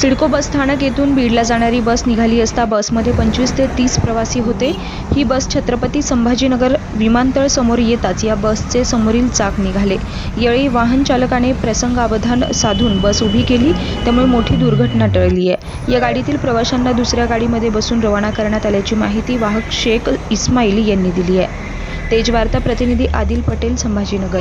सिडको बस स्थानक येथून बीडला जाणारी बस निघाली असता बसमध्ये पंचवीस ते तीस प्रवासी होते. ही बस छत्रपती संभाजीनगर विमानतळ समोर येताच या बसचे समोरील चाक निघाले. यावेळी वाहन चालकाने प्रसंगावधान साधून बस उभी केली. त्यामुळे मोठी दुर्घटना टळली आहे. या गाडीतील प्रवाशांना दुसऱ्या गाडीमध्ये बसून रवाना करण्यात आल्याची माहिती वाहक शेख इस्माईल यांनी दिली आहे. तेजवार्ता प्रतिनिधी आदिल पटेल संभाजीनगर.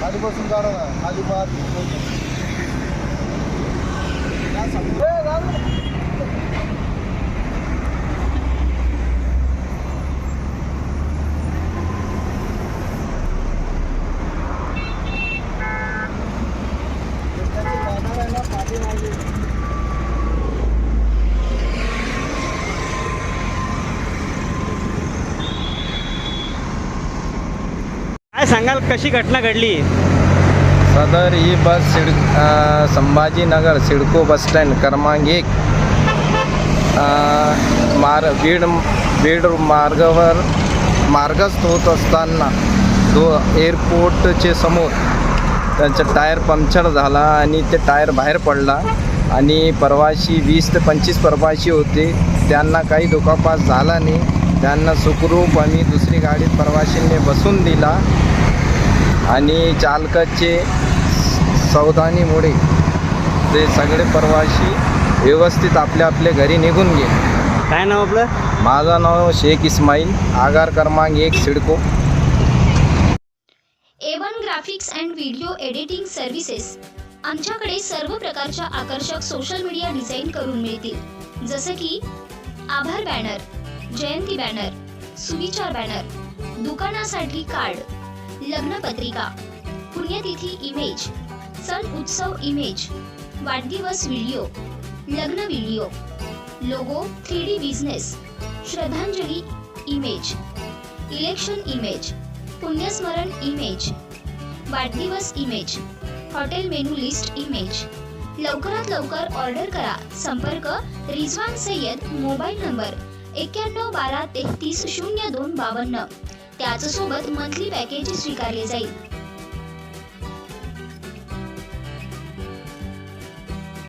가지고 순간은 가지고 와도 सांगाल कशी घटना घडली? सदर ही बस सिड संभाजीनगर सिडको बस स्टँड क्रमांक एक. मार बीड बीड मार्गावर मार्गस्थ होत असताना दो एअरपोर्टचे समोर त्यांचा टायर पंक्चर झाला आणि ते टायर बाहेर पडला आणि प्रवासी वीस ते पंचवीस प्रवासी होते. त्यांना काही दुखापास झाला नाही. त्यांना सुखरूप आम्ही दुसरी गाडीत प्रवाशींनी बसून दिला. आणि चालकाचे सावधानीमुळे ते सगळे प्रवासी व्यवस्थित आपल्या आपल्या घरी निघून गेले. काय नाव आपलं? माझं नाव शेख इस्माईल आगार क्रमांक एक CIDCO. Avon graphics and video editing services आमच्याकडे सर्व प्रकारच्या आकर्षक सोशल मीडिया डिझाईन करून मिळतील. जसं की आभार बॅनर जयंती बॅनर सुविचार बॅनर दुकानासाठी कार्ड लग्नपत्रिका पुण्यतिथी इमेज सण उत्सव इमेज वाढदिवस व्हिडिओ लग्न video logo three D business श्रद्धांजली इमेज इलेक्शन इमेज पुण्यस्मरण इमेज वाढदिवस image hotel menu list image लवकरात लवकर ऑर्डर करा. संपर्क रिझवान सय्यद मोबाईल नंबर एक्क्याण्णव बारा तेहतीस शून्य दोन बावन्न. त्याचसोबत मंथली पॅकेज स्वीकारले जाईल.